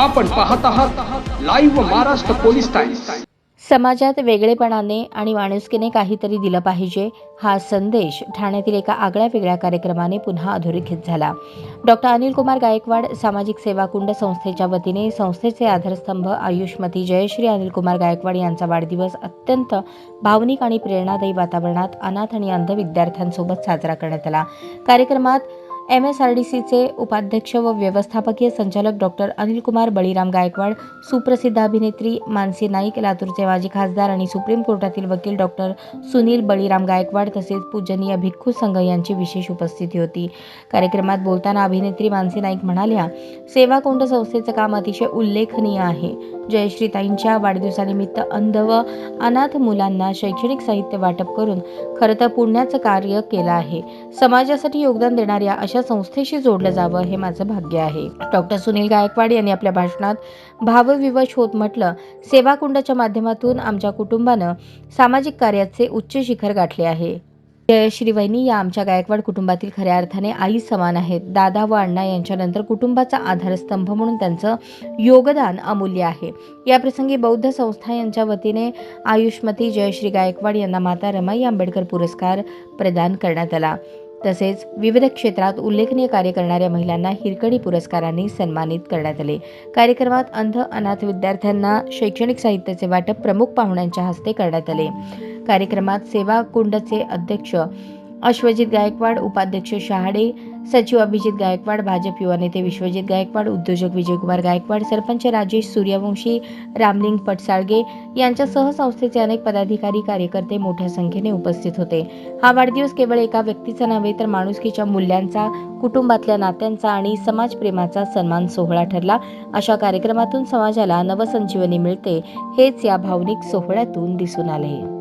आपण पाहत आहात लाईव्ह महाराष्ट्र पोलीस टाइम्स समाजात वेगळेपणाने आणि माणुसकीने काहीतरी दिलं पाहिजे हा संदेश ठाण्यातील एका आगळ्या वेगळ्या कार्यक्रमाने पुन्हा अधोरेखित झाला. डॉक्टर अनिल कुमार गायकवाड सामाजिक सेवा कुंड संस्थेच्या वतीने संस्थेचे आधारस्तंभ आयुष्मती जयश्री अनिल कुमार गायकवाड यांचा वाढदिवस अत्यंत भावनिक आणि प्रेरणादायी वातावरणात अनाथ आणि अंध विद्यार्थ्यांसोबत साजरा करण्यात आला. कार्यक्रमात एम एस आर डी सीचे उपाध्यक्ष व व्यवस्थापकीय संचालक डॉक्टर अनिलकुमार बळीराम गायकवाड सुप्रसिद्ध अभिनेत्री मानसी नाईक लातूरचे माजी खासदार आणि सुप्रीम कोर्टातील वकील डॉक्टर सुनील बळीराम गायकवाड तसेच पूजनीय भिक्खू संघ यांची विशेष उपस्थिती होती. कार्यक्रमात बोलताना अभिनेत्री मानसी नाईक म्हणाल्या सेवाकोंड संस्थेचं काम अतिशय उल्लेखनीय आहे. जयश्रीताईंच्या वाढदिवसानिमित्त अंध व अनाथ मुलांना शैक्षणिक साहित्य वाटप करून खरं तर पुण्याचं कार्य केलं आहे. समाजासाठी योगदान देणाऱ्या अशा संस्थेशी जोडलं जावं हे माझं भाग्य आहे. डॉक्टर सुनील गायकवाड यांनी आपल्या भाषणात भावविवश होत म्हटलं सेवाकुंडाच्या माध्यमातून आमच्या कुटुंबानं सामाजिक कार्याचे उच्च शिखर गाठले आहे. जयश्री वहिनी या आमच्या गायकवाड कुटुंबातील खऱ्या अर्थाने आई समान आहेत. दादा व अण्णा यांच्यानंतर कुटुंबाचा आधारस्तंभ म्हणून त्यांचं योगदान अमूल्य आहे. याप्रसंगी बौद्ध संस्था यांच्या वतीने आयुष्मती जयश्री गायकवाड यांना माता रमाई आंबेडकर पुरस्कार प्रदान करण्यात आला. तसेच विविध क्षेत्रात उल्लेखनीय कार्य करणाऱ्या महिलांना हिरकणी पुरस्कारांनी सन्मानित करण्यात आले. कार्यक्रमात अंध अनाथ विद्यार्थ्यांना शैक्षणिक साहित्याचे वाटप प्रमुख पाहुण्यांच्या हस्ते करण्यात आले. कार्यक्रमात सेवा कुंडचे अध्यक्ष अश्वजित गायकवाड उपाध्यक्ष शहाडे सचिव अभिजित गायकवाड भाजप युवा नेते विश्वजित गायकवाड उद्योजक विजयकुमार गायकवाड सरपंच राजेश सूर्यवंशी रामलिंग पटसाळगे यांच्यासह संस्थेचे अनेक पदाधिकारी कार्यकर्ते मोठ्या संख्येने उपस्थित होते. हा वाढदिवस केवळ एका व्यक्तीचा नव्हे तर माणुसकीच्या मूल्यांचा कुटुंबातल्या नात्यांचा आणि समाजप्रेमाचा सन्मान सोहळा ठरला. अशा कार्यक्रमातून समाजाला नवसंजीवनी मिळते हेच या भावनिक सोहळ्यातून दिसून आले.